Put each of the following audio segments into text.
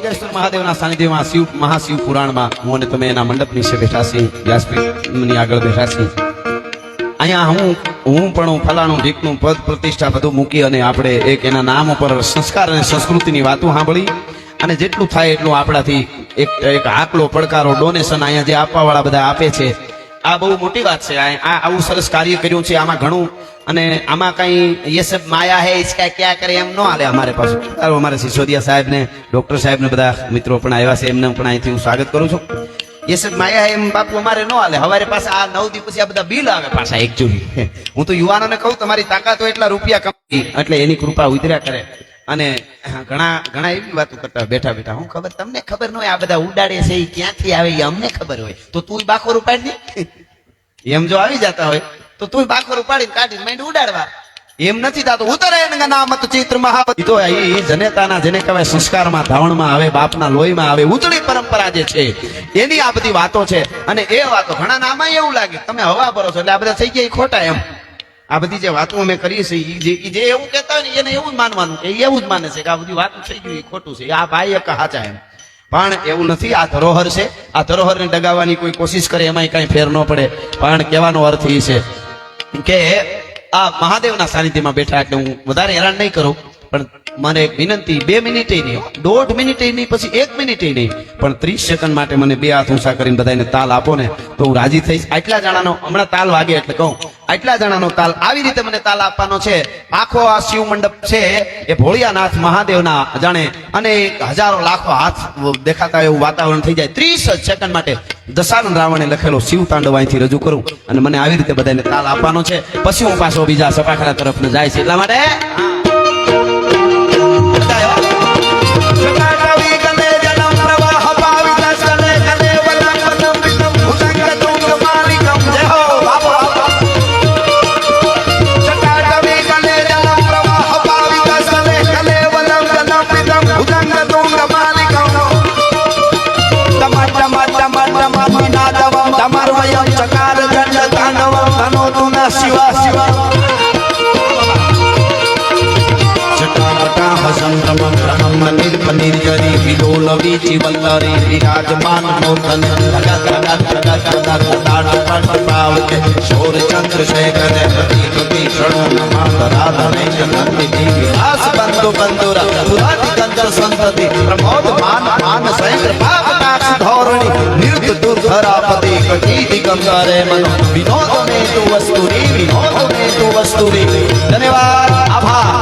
લિંગેશ્વર મહાદેવના સાનિધ્યમાં શિવ મહાશિવ પુરાણમાં. હું અને તમે એના મંડપ નીચે બેઠા છીએ, વ્યાસપીઠની આગળ બેઠા છીએ. અહીંયા હું હું પણ ફલાણું ઢીકનું પદ પ્રતિષ્ઠા બધું મૂકી અને આપણે એક એના નામ ઉપર સંસ્કાર અને સંસ્કૃતિની વાતો સાંભળી. અને જેટલું થાય એટલું આપણાથી એક એક આકલો, પડકારો ડોનેશન અહીંયા જે આપવાવાળા બધા આપે છે, આ બહુ મોટી વાત છે. આ આવું સરસ કાર્ય કર્યું છે. આમાં ઘણું અને આમાં કઈ યે સબ માયા હે ઇસકા ક્યા કરે એમ નો હાલે અમારે પાસે તારો અમારે સિસોદિયા સાહેબ ને ડોક્ટર સાહેબ ને બધા મિત્રો પણ આવ્યા છે, એમને પણ અહીંથી હું સ્વાગત કરું છું. યે સબ માયા હે એમ બાપુ અમારે ન હાલે. હવારે પાસે આ નવ દી પછી આ બધા બિલ આવે પાછા એકચ્યુઅલી હું તો યુવાનોને કહું, તમારી તાકાત હોય એટલા રૂપિયા કમાઈ એટલે એની કૃપા ઉતર્યા કરે. અને ઘણા ઘણા એવી વાતો કરતા બેઠા બેઠા, હું ખબર, તમને ખબર ન હોય આ બધા ઉડાડે છે એ ક્યાંથી આવે એ અમને ખબર હોય. તો તું બાખોર ઉપાડ ને એમ જો આવી જતા હોય તો તું બાખોર ઉપાડીને કાઢીને માંડ ઉડાડવા. એમ નથી થતું. ઉતરે નામત ચિત્ર મહાપતિ તો એ જનેતાના જેને કહેવાય સંસ્કારમાં, ધાવણમાં આવે, બાપના લોહીમાં આવે, ઉતળી પરંપરા જે છે, એની આ બધી વાતો છે. અને એ વાતો ઘણા નામાં એવું લાગે. તમે હવા ભરો છો, એટલે આ બધા થઈ ગયા ખોટા એમ. આ બધી જે વાતો અમે કરીએ છીએ જે એવું કહેતા હોય ને, એને એવું જ માનવાનું. કે એવું જ માને છે કે આ બધી વાતો થઈ ગયું એ ખોટું છે. આ ભાઈ એક હાચા એમ. પણ એવું નથી, આ ધરોહર છે. આ ધરોહરને ડગાવવાની કોઈ કોશિશ કરે એમાં કઈ ફેર ન પડે. પણ કહેવાનો અર્થ એ છે કે આ મહાદેવના સાનિધ્યમાં બેઠા એટલે હું વધારે હેરાન નહીં કરું, પણ મને વિનંતી બે મિનિટે નહીં, દોઢ મિનિટે નહીં, પછી એક મિનિટે નહીં, પણ ત્રીસ સેકન્ડ માટે મને બે હાથ ઊંચા કરીને બધાને તાલ આપો ને તો હું રાજી થઈશ. આટલા જણાનો હમણાં તાલ વાગે એટલે કહું. આટલા જણાનો તાલ આવી રીતે મને તાલ આપવાનો છે. આખો આ શિવ મંડપ છે એ ભોળિયાનાથ મહાદેવના જાણે અને હજારો લાખો હાથ દેખાતા એવું વાતાવરણ થઈ જાય. ત્રીસ સેકન્ડ માટે દશાનંદ રાવણે લખેલો શિવ તાંડવ અહીંથી રજૂ કરું અને મને આવી રીતે બધાને તાલ આપવાનો છે. પછી હું પાછો બીજા સપાખરા તરફ જાય છે. એટલા માટે જટાવટા હસંતમ રમમ નિર્પનિર્જરી વિલોલવી ચિવલ્લરી વિરાજમાન મૂર્ધન પાવકે શૌર ચંદ્રશેખર પ્રતિ પ્રતિ ક્ષણો નમાદરાધને જગન્તિ વિલાસ બંધુ બંધુર પુરાત કંત્ર સંતતિ પ્રમોદ માન માન સૈન્દ્ર પાવકાક્ષ ધોરણી નિર્ત દુર્ધરાપતિ કટી દિગંબરે મનો વિનોદ મે તુ વસ્તુરી વિનોદ મે તુ વસ્તુરી ધન્યવાદ, આભાર.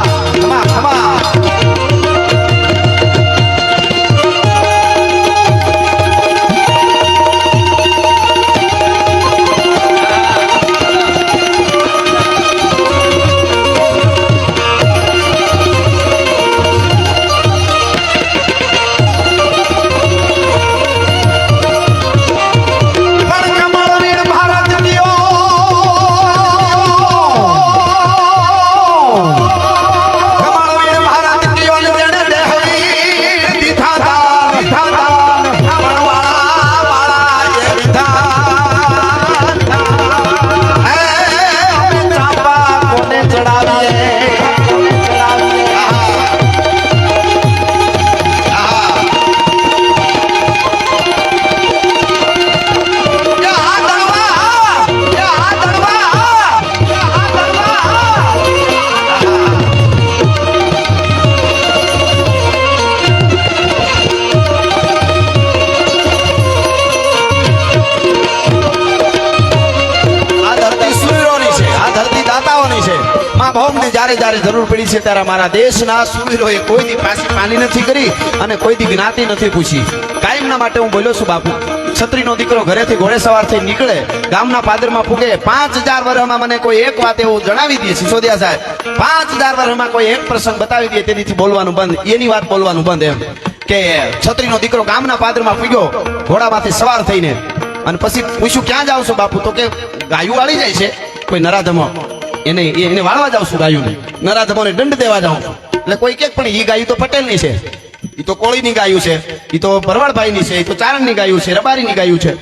માં જ્યારે જ્યારે જરૂર પડી છે ત્યારે મારા દેશના સુવીરોએ કોઈ પાસે પાણી નથી કરી અને કોઈ દી જ્ઞાતિ નથી પૂછી. કાયમના માટે હું બોલ્યો છું, બાપુ, છત્રીનો દીકરો ઘરેથી ઘોડે સવાર થઈ નીકળે, ગામના પાદરમાં ફૂગે પાંચ હજાર વર્ષમાં મને કોઈ એક વાત એવું જણાવી દે, સિસોદિયા સાહેબ. પાંચ હજાર વર્ષમાં કોઈ એક પ્રસંગ બતાવી દે, તેનીથી બોલવાનું બંધ, એની વાત બોલવાનું બંધ એમ. કે છત્રીનો દીકરો ગામના પાદરમાં પૂગ્યો ઘોડામાંથી સવાર થઈને. અને પછી પૂછ્યું, ક્યાં જાવ છો બાપુ? તો કે, ગાયું વાળી જાય છે. કોઈ નરાધમો. એને એને વાળવા જાઉં છું ગાયું નરાધમોને દંડ દેવા જાઉં. એટલે કોઈ કે પણ એ ગાયું તો પટેલની છે. એ તો કોળીની ગાયું છે. એ તો ભરવાડભાઈની છે. એ તો ચારણની ગાયું છે, રબારીની ગાયું છે.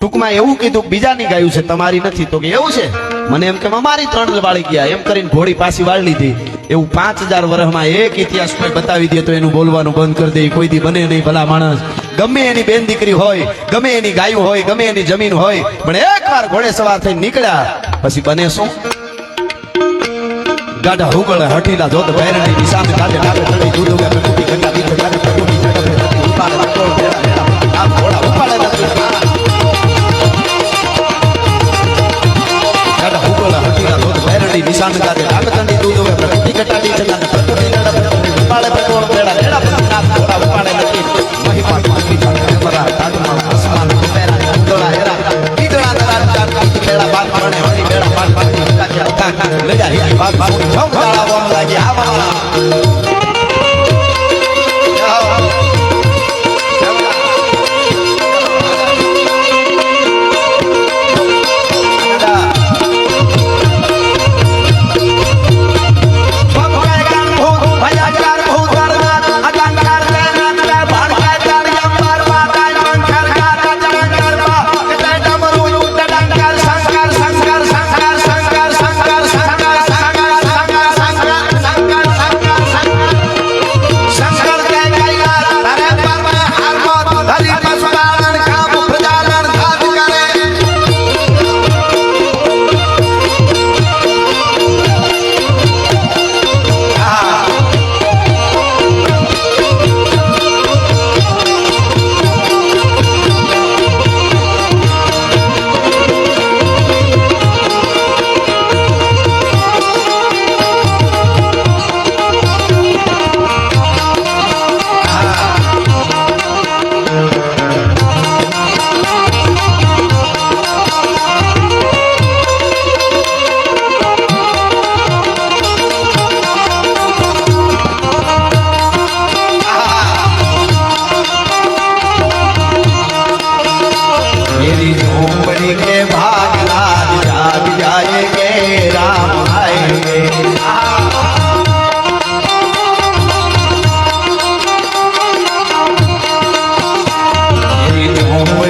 ટૂંકમાં એવું કીધું બીજાની ગાયું છે, તમારી નથી. તો કે એવું છે? મને એમ કે મારી ત્રણ વાળી ગયા. એમ કરીને ઘોડી પાછી વાળી લીધી. એવું પાંચ હજાર વર્ષમાં એક ઇતિહાસ કોઈ બતાવી દે તો એનું બોલવાનું બંધ કરી દે. કોઈ દી બને નહીં, ભલા માણસ. ગમે એની બેન દીકરી હોય, ગમે એની ગાયું હોય, ગમે એની જમીન હોય, પણ એક વાર ઘોડે સવાર થઈ નીકળ્યા. પછી બને શું? ગાડા હુગળ હઠીલા ધોધ બૈરણી નિશાન ગાડે ગાડે તળી દૂધ મે પ્રકૃતિ ઘટા દીધ ગાડે પ્રકૃતિ ઘટા ઉપાડે લાગતો આ ઘોડા ઉપાડે ગાડા હુગળ હઠીલા ધોધ બૈરણી નિશાન ગાડે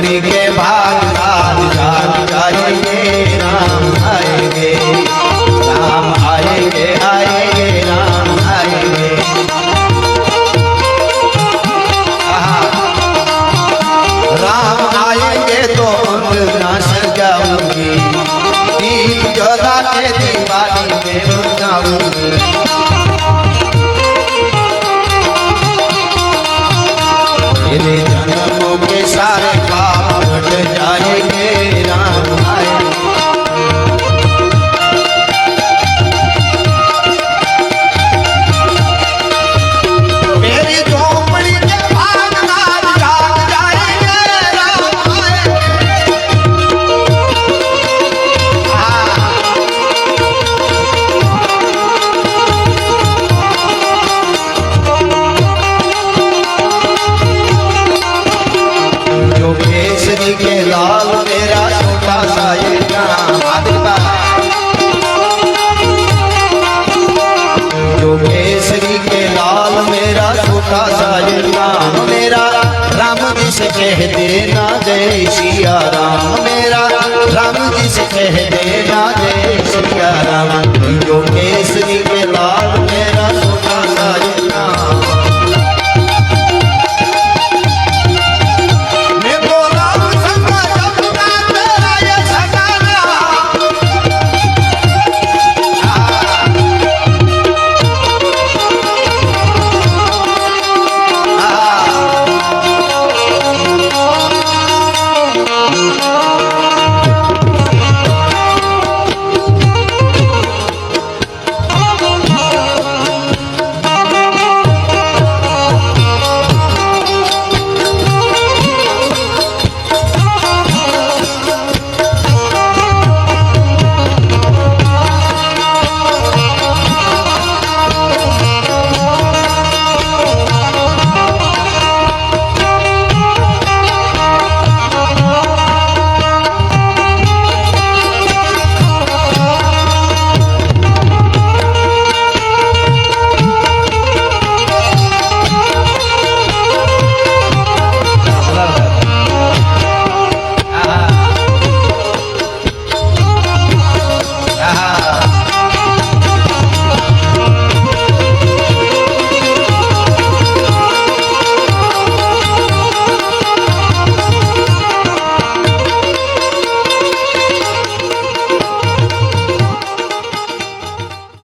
पगड़ी के बाद राम राम जाएंगे राम आएंगे राम आएंगे आएंगे राम आएंगे राम आएंगे तो उतना सजाऊंगी दीप जोधा के दीवानी में जाऊंगी